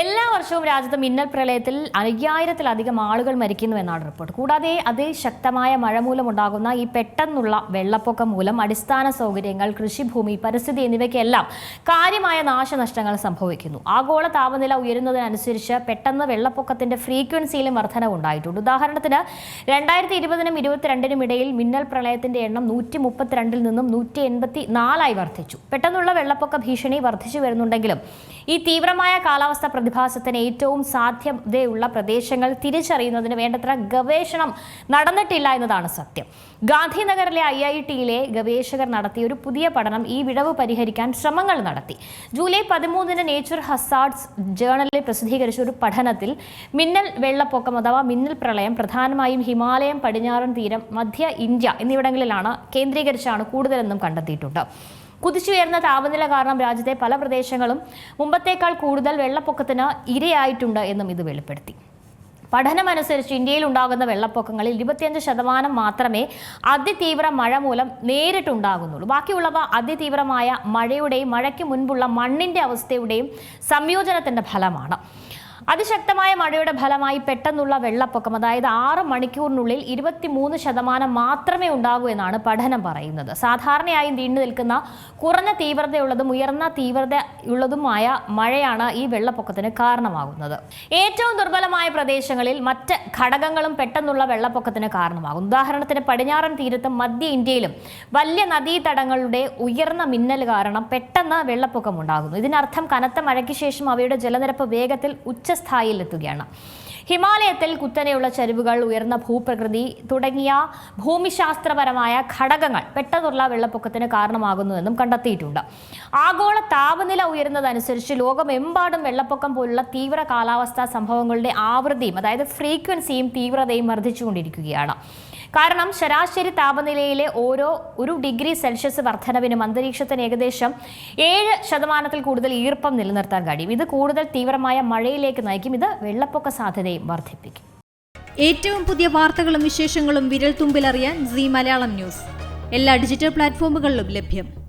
എല്ലാ വർഷവും രാജ്യത്ത് മിന്നൽ പ്രളയത്തിൽ അയ്യായിരത്തിലധികം ആളുകൾ മരിക്കുന്നു എന്നാണ് റിപ്പോർട്ട്. കൂടാതെ അതിശക്തമായ മഴ മൂലമുണ്ടാകുന്ന ഈ പെട്ടെന്നുള്ള വെള്ളപ്പൊക്കം മൂലം അടിസ്ഥാന സൗകര്യങ്ങൾ കൃഷിഭൂമി പരിസ്ഥിതി എന്നിവയ്ക്കെല്ലാം കാര്യമായ നാശനഷ്ടങ്ങൾ സംഭവിക്കുന്നു. ആഗോള താപനില ഉയരുന്നതിനനുസരിച്ച് പെട്ടെന്ന് വെള്ളപ്പൊക്കത്തിന്റെ ഫ്രീക്വൻസിയിലും വർധനവ് ഉണ്ടായിട്ടുണ്ട്. ഉദാഹരണത്തിന് രണ്ടായിരത്തി ഇരുപതിനും ഇരുപത്തിരണ്ടിനും ഇടയിൽ മിന്നൽ പ്രളയത്തിന്റെ എണ്ണം നൂറ്റി മുപ്പത്തിരണ്ടിൽ നിന്നും നൂറ്റി എൺപത്തി നാലായി വർദ്ധിച്ചു പെട്ടെന്നുള്ള വെള്ളപ്പൊക്ക ഭീഷണി വർദ്ധിച്ചു വരുന്നുണ്ടെങ്കിലും ഈ തീവ്രമായ കാലാവസ്ഥ പ്രതിഭാസത്തിന് ഏറ്റവും സാധ്യതയുള്ള പ്രദേശങ്ങൾ തിരിച്ചറിയുന്നതിന് വേണ്ടത്ര ഗവേഷണം നടന്നിട്ടില്ല എന്നതാണ് സത്യം. ഗാന്ധിനഗറിലെ ഐ ഐ ടിയിലെ ഗവേഷകർ നടത്തിയ ഒരു പുതിയ പഠനം ഈ വിടവ് പരിഹരിക്കാൻ ശ്രമങ്ങൾ നടത്തി. ജൂലൈ പതിമൂന്നിന് നേച്ചർ ഹസാർഡ്സ് ജേണലിൽ പ്രസിദ്ധീകരിച്ച ഒരു പഠനത്തിൽ മിന്നൽ വെള്ളപ്പൊക്കം അഥവാ മിന്നൽ പ്രളയം പ്രധാനമായും ഹിമാലയം പടിഞ്ഞാറൻ തീരം മധ്യ ഇന്ത്യ എന്നിവിടങ്ങളിലാണ് കേന്ദ്രീകരിച്ചാണ് കൂടുതലെന്നും കണ്ടെത്തിയിട്ടുണ്ട്. കുതിച്ചുയർന്ന താപനില കാരണം രാജ്യത്തെ പല പ്രദേശങ്ങളും മുമ്പത്തേക്കാൾ കൂടുതൽ വെള്ളപ്പൊക്കത്തിന് ഇരയായിട്ടുണ്ട് എന്നും ഇത് വെളിപ്പെടുത്തി. പഠനമനുസരിച്ച് ഇന്ത്യയിൽ ഉണ്ടാകുന്ന വെള്ളപ്പൊക്കങ്ങളിൽ ഇരുപത്തിയഞ്ച് ശതമാനം മാത്രമേ അതിതീവ്ര മഴ മൂലം നേരിട്ടുണ്ടാകുന്നുള്ളൂ. ബാക്കിയുള്ളവ അതിതീവ്രമായ മഴയുടെയും മഴയ്ക്ക് മുൻപുള്ള മണ്ണിന്റെ അവസ്ഥയുടെയും സംയോജനത്തിന്റെ ഫലമാണ്. അതിശക്തമായ മഴയുടെ ഫലമായി പെട്ടെന്നുള്ള വെള്ളപ്പൊക്കം അതായത് ആറ് മണിക്കൂറിനുള്ളിൽ ഇരുപത്തിമൂന്ന് ശതമാനം മാത്രമേ ഉണ്ടാകൂ എന്നാണ് പഠനം പറയുന്നത്. സാധാരണയായി നീണ്ടു നിൽക്കുന്ന കുറഞ്ഞ തീവ്രതയുള്ളതും ഉയർന്ന തീവ്രതയുള്ളതുമായ മഴയാണ് ഈ വെള്ളപ്പൊക്കത്തിന് കാരണമാകുന്നത്. ഏറ്റവും ദുർബലമായ പ്രദേശങ്ങളിൽ മറ്റ് ഘടകങ്ങളും പെട്ടെന്നുള്ള വെള്ളപ്പൊക്കത്തിന് കാരണമാകും ഉദാഹരണത്തിന് പടിഞ്ഞാറൻ തീരത്തും മധ്യ ഇന്ത്യയിലും വലിയ നദീതടങ്ങളുടെ ഉയർന്ന മിന്നൽ കാരണം പെട്ടെന്ന് വെള്ളപ്പൊക്കം ഉണ്ടാകുന്നു. ഇതിനർത്ഥം കനത്ത മഴയ്ക്ക് ശേഷം അവയുടെ ജലനിരപ്പ് വേഗത്തിൽ ഉച്ചസ്ഥായിയിലെത്തുകയാണ് ഹിമാലയത്തിൽ കുത്തനെയുള്ള ചരിവുകൾ ഉയർന്ന ഭൂപ്രകൃതി തുടങ്ങിയ ഭൂമിശാസ്ത്രപരമായ ഘടകങ്ങൾ പെട്ടെന്നുള്ള വെള്ളപ്പൊക്കത്തിന് കാരണമാകുന്നുവെന്നും കണ്ടെത്തിയിട്ടുണ്ട്. ആഗോള താപനില ഉയരുന്നതനുസരിച്ച് ലോകമെമ്പാടും വെള്ളപ്പൊക്കം പോലുള്ള തീവ്ര കാലാവസ്ഥാ സംഭവങ്ങളുടെ ആവൃത്തിയും അതായത് ഫ്രീക്വൻസിയും തീവ്രതയും വർദ്ധിച്ചുകൊണ്ടിരിക്കുകയാണ്. കാരണം ശരാശരി താപനിലയിലെ ഓരോ ഒരു ഡിഗ്രി സെൽഷ്യസ് വർധനവിനും അന്തരീക്ഷത്തിന് ഏകദേശം ഏഴ് ശതമാനത്തിൽ കൂടുതൽ ഈർപ്പം നിലനിർത്താൻ കഴിയും. ഇത് കൂടുതൽ തീവ്രമായ മഴയിലേക്ക് നയിക്കും. ഇത് വെള്ളപ്പൊക്ക സാധ്യതയും വർദ്ധിപ്പിക്കും. ഏറ്റവും പുതിയ വാർത്തകളും വിശേഷങ്ങളും വിരൽ തുമ്പിലറിയാൻ സി മലയാളം ന്യൂസ്. എല്ലാ ഡിജിറ്റൽ പ്ലാറ്റ്ഫോമുകളിലും ലഭ്യം.